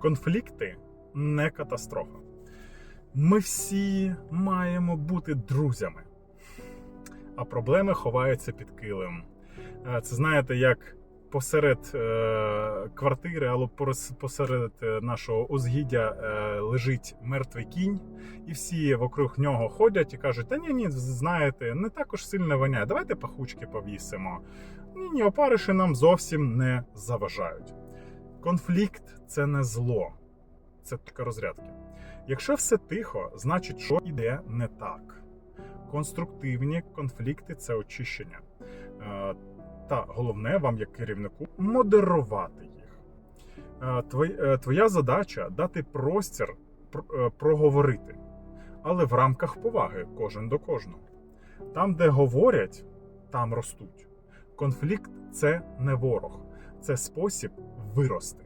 Конфлікти не катастрофа. Ми всі маємо бути друзями, а проблеми ховаються під килим. Е, Це знаєте, як посеред е, квартири, або посеред е, нашого узгіддя лежить мертвий кінь, і всі вокруг нього ходять і кажуть: та ні, ні, знаєте, не також сильно воняє. Давайте пахучки повісимо. Ні, ні, опариші нам зовсім не заважають. Конфлікт це не зло, це тільки розрядки. Якщо все тихо, значить, що йде не так. Конструктивні конфлікти це очищення. Е, Та головне вам, як керівнику, модерувати їх. Е, е, Твоя задача дати простір проговорити, але в рамках поваги кожен до кожного. Там, де говорять, там ростуть. Конфлікт це не ворог, це спосіб вирости.